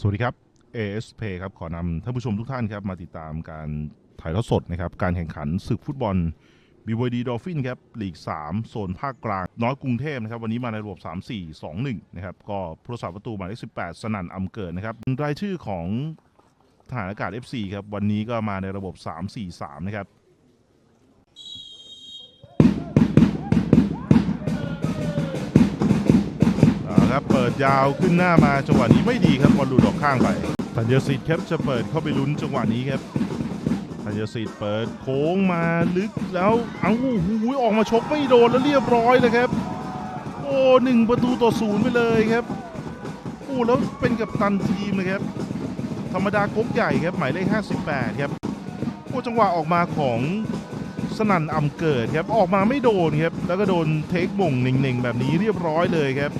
สวัสดีครับ ASP ครับ ขอนำท่านผู้ชมทุกท่านครับ มาติดตามการถ่ายทอดสดนะครับ การแข่งขันศึกฟุตบอล BYD Dolphin ครับลีก 3 โซนภาคกลาง น้อยกรุงเทพนะครับ วันนี้มาในระบบ 3 4 2 1 นะครับ ก็ผู้รักษาประตูหมายเลข18 สนั่นอำเกิดนะครับ รายชื่อของทหารอากาศ FC ครับ วันนี้ก็มาในระบบ 3 4 3 นะครับ เอาครับ เปิดยาวขึ้นหน้ามาจังหวะนี้ไม่ดีครับบอลหลุดออกข้างไปธัญสิทธิ์ครับจะเปิดเข้าไปลุ้นจังหวะนี้ครับธัญสิทธิ์เปิดโค้งมาลึกแล้วเอาหูออกมาชกไม่โดนแล้วเรียบร้อยเลยครับ โอ้หนึ่งประตูต่อศูนย์ไปเลยครับโอ้แล้วเป็นกับตันทีมเลยครับ ธรรมดาก๊กใหญ่ครับหมายเลข58 ครับโอ้จังหวะออกมาของสนั่นอำเกิดครับ ออกมาไม่โดนครับ แล้วก็โดนเทคม่งเน่งๆ แบบนี้เรียบร้อยเลยครับ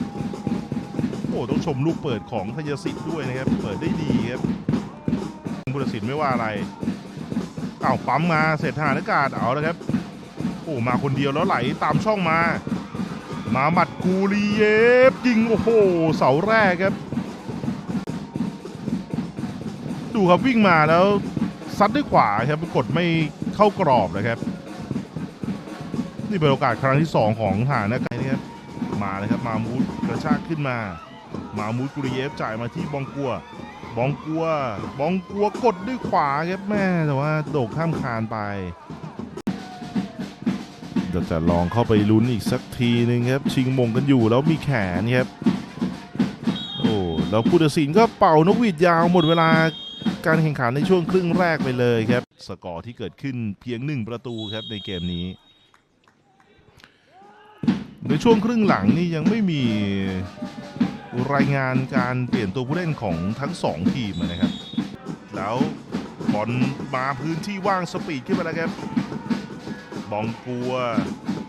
โอ้ต้องชมลูกเปิดของธัญสิทธิ์ด้วยนะครับ เปิดได้ดีครับบุรสินไม่ว่าอะไรเอ้าปั๊มมาเสร็จทหารอากาศเอาแล้วครับ โอ้มาคนเดียวแล้วไหลตามช่องมา มาหมัดกูรีเยฟยิงโอ้โหเสาแรกครับ ดูครับวิ่งมาแล้วซัดด้วยขวาครับกดไม่เข้ากรอบนะครับ นี่เป็นโอกาสครั้งที่สองของทหารอากาศนะครับมาเลยครับมามูดกระชากขึ้นมา มามูดกุริเยฟจ่ายมาที่บองกัว บองกัว บองกัวกดด้วยขวาครับแม่แต่ว่าโดกข้ามคานไปเดี๋ยวจะลองเข้าไปลุ้นอีกสักทีหนึ่งครับ ชิงมงกันอยู่แล้วมีแขนครับ โอ้แล้วผู้ตัดสินก็เป่านกหวีดยาวหมดเวลาการแข่งขันในช่วงครึ่งแรกไปเลยครับ สกอร์ที่เกิดขึ้นเพียงหนึ่งประตูครับในเกมนี้ ในช่วงครึ่งหลังนี่ยังไม่มี รายงานการเปลี่ยนตัวผู้เล่นของทั้งสองทีมนะครับ แล้วบอลมาพื้นที่ว่างสปีดขึ้นไปแล้วครับ บองกัว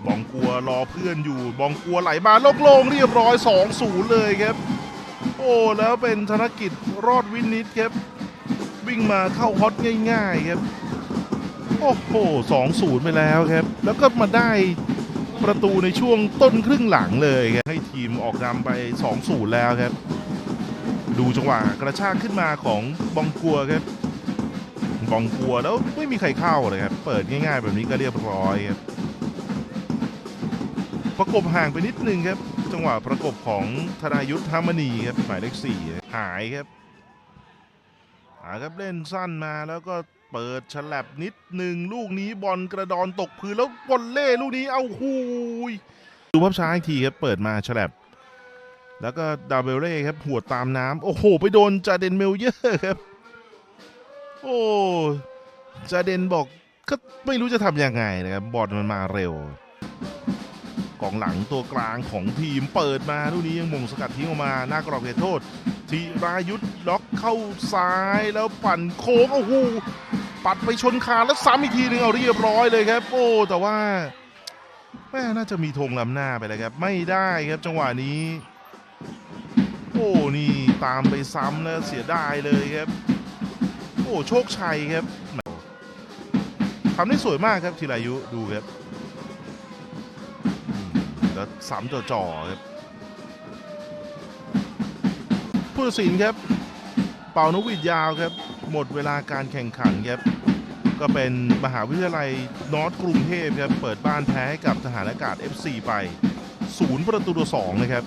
บองกัวรอเพื่อนอยู่ บองกัวไหลมาโล่งๆเรียบร้อย2-0เลยครับ โอ้แล้วเป็นธนกิจรอดวินิตครับ วิ่งมาเข้าฮอตง่าย ๆ ครับ โอ้โห2-0ไปแล้วครับ แล้วก็มาได้ ประตูในช่วงต้นครึ่งหลังเลยครับให้ทีมออกนำไป2-0แล้วครับ ดูจังหวะกระชากขึ้นมาของบองกัวครับบองกัวแล้วไม่มีใครเข้าเลยครับ เปิดง่ายๆ แบบนี้ก็เรียบร้อยครับประกบห่างไปนิดนึงครับ จังหวะประกบของธนายุทธธามณีครับหมายเลขสี่หายครับหาครับเล่นสั้นมาแล้วก็ เปิดฉลับนิดหนึ่งลูกนี้บอลกระดอนตกพื้นแล้วบอลเล่ลูกนี้เอาหูยดูภาพช้าอีกทีครับเปิดมาฉลับ แล้วก็ดาเบเร่ครับหัวตามน้ำโอ้โห ไปโดนจาเดนเมลเยอร์ครับ โอ้จาเดนบอกก็ไม่รู้จะทำยังไงนะครับบอลมันมาเร็วกองหลังตัวกลางของทีมเปิดมาลูกนี้ยังมงสกัดทิ้งออกมาหน้ากรอบเขตโทษธีรายุทธ์ล็อกเข้าซ้ายแล้วปั่นโค้งโอ้โห ปัดไปชนคานแล้วซ้ำอีกทีหนึ่งเอาเรียบร้อยเลยครับ โอ้แต่ว่าแม่น่าจะมีธงล้ำหน้าไปเลยครับ ไม่ได้ครับจังหวะนี้ โอ้นี่ตามไปซ้ำแล้วเสียดายเลยครับ โอ้โชคชัยครับทำได้สวยมากครับธีรายุดูครับแล้วซ้ำจ่อๆครับผู้ตัดสินครับ เป่านกหวีดยาวครับ หมดเวลาการแข่งขันครับ ก็เป็นมหาวิทยาลัยนอร์ทกรุงเทพครับ เปิดบ้านแพ้ให้กับทหารอากาศ FC ไป 0 ประตูต่อ2นะครับ